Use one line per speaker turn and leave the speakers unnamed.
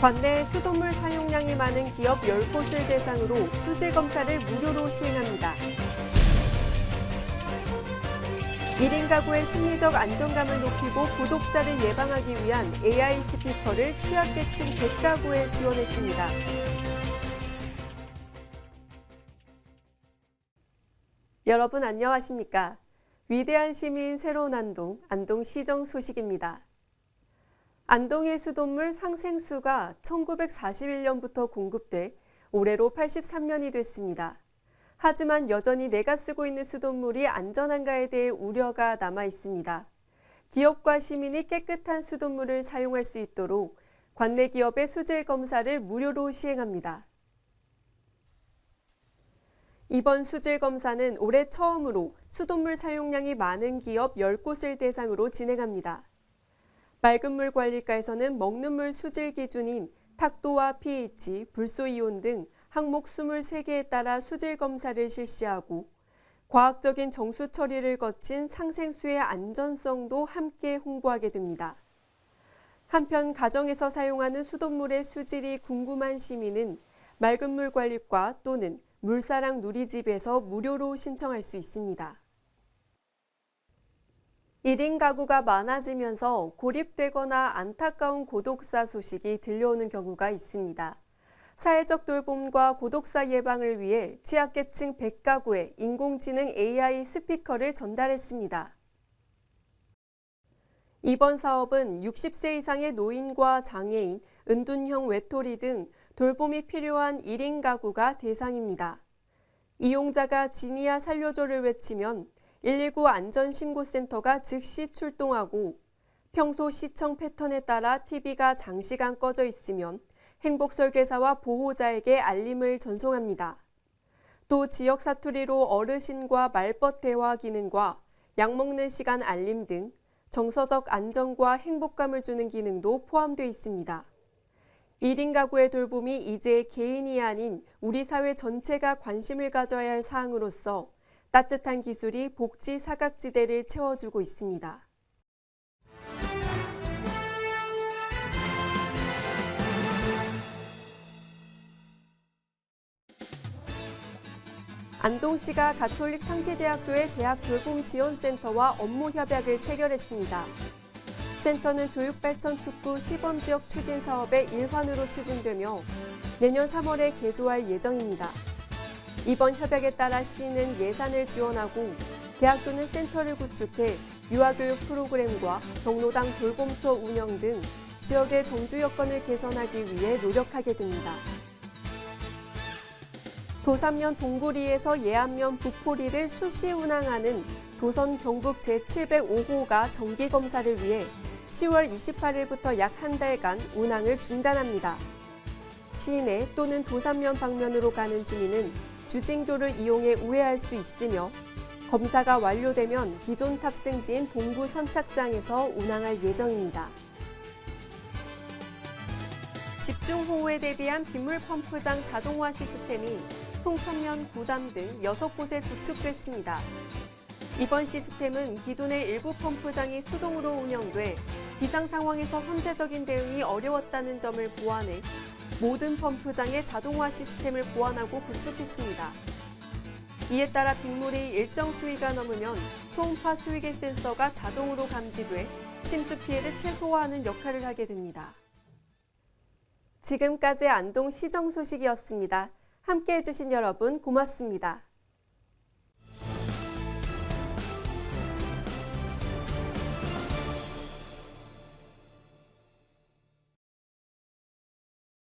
관내 수돗물 사용량이 많은 기업 10곳을 대상으로 수질 검사를 무료로 시행합니다. 1인 가구의 심리적 안정감을 높이고 고독사를 예방하기 위한 AI 스피커를 취약계층 100가구에 지원했습니다. 여러분 안녕하십니까? 위대한 시민 새로운 안동, 안동 시정 소식입니다. 안동의 수돗물 상생수가 1941년부터 공급돼 올해로 83년이 됐습니다. 하지만 여전히 내가 쓰고 있는 수돗물이 안전한가에 대해 우려가 남아 있습니다. 기업과 시민이 깨끗한 수돗물을 사용할 수 있도록 관내 기업의 수질 검사를 무료로 시행합니다. 이번 수질 검사는 올해 처음으로 수돗물 사용량이 많은 기업 10곳을 대상으로 진행합니다. 맑은 물 관리과에서는 먹는 물 수질 기준인 탁도와 pH, 불소 이온 등 항목 23개에 따라 수질 검사를 실시하고 과학적인 정수 처리를 거친 상생수의 안전성도 함께 홍보하게 됩니다. 한편 가정에서 사용하는 수돗물의 수질이 궁금한 시민은 맑은 물 관리과 또는 물사랑 누리집에서 무료로 신청할 수 있습니다. 1인 가구가 많아지면서 고립되거나 안타까운 고독사 소식이 들려오는 경우가 있습니다. 사회적 돌봄과 고독사 예방을 위해 취약계층 100가구에 인공지능 AI 스피커를 전달했습니다. 이번 사업은 60세 이상의 노인과 장애인, 은둔형 외톨이 등 돌봄이 필요한 1인 가구가 대상입니다. 이용자가 지니야 살려줘를 외치면 119 안전신고센터가 즉시 출동하고 평소 시청 패턴에 따라 TV가 장시간 꺼져 있으면 행복 설계사와 보호자에게 알림을 전송합니다. 또 지역 사투리로 어르신과 말벗 대화 기능과 약 먹는 시간 알림 등 정서적 안정과 행복감을 주는 기능도 포함되어 있습니다. 1인 가구의 돌봄이 이제 개인이 아닌 우리 사회 전체가 관심을 가져야 할 사항으로서 따뜻한 기술이 복지 사각지대를 채워주고 있습니다. 안동시가 가톨릭 상지대학교의 대학 돌봄 지원센터와 업무 협약을 체결했습니다. 센터는 교육발전 특구 시범지역 추진 사업의 일환으로 추진되며 내년 3월에 개소할 예정입니다. 이번 협약에 따라 시는 예산을 지원하고 대학교는 센터를 구축해 유아교육 프로그램과 경로당 돌봄터 운영 등 지역의 정주 여건을 개선하기 위해 노력하게 됩니다. 도산면 동구리에서 예안면 북포리를 수시 운항하는 도선 경북 제705호가 정기 검사를 위해 10월 28일부터 약 한 달간 운항을 중단합니다. 시내 또는 도산면 방면으로 가는 주민은 주진교를 이용해 우회할 수 있으며 검사가 완료되면 기존 탑승지인 동구 선착장에서 운항할 예정입니다. 집중호우에 대비한 빗물 펌프장 자동화 시스템이 통천면, 구담 등 6곳에 구축됐습니다. 이번 시스템은 기존의 일부 펌프장이 수동으로 운영돼 비상 상황에서 선제적인 대응이 어려웠다는 점을 보완해 모든 펌프장에 자동화 시스템을 보완하고 구축했습니다. 이에 따라 빗물이 일정 수위가 넘으면 초음파 수위계 센서가 자동으로 감지돼 침수 피해를 최소화하는 역할을 하게 됩니다. 지금까지 안동 시정 소식이었습니다. 함께 해주신 여러분 고맙습니다.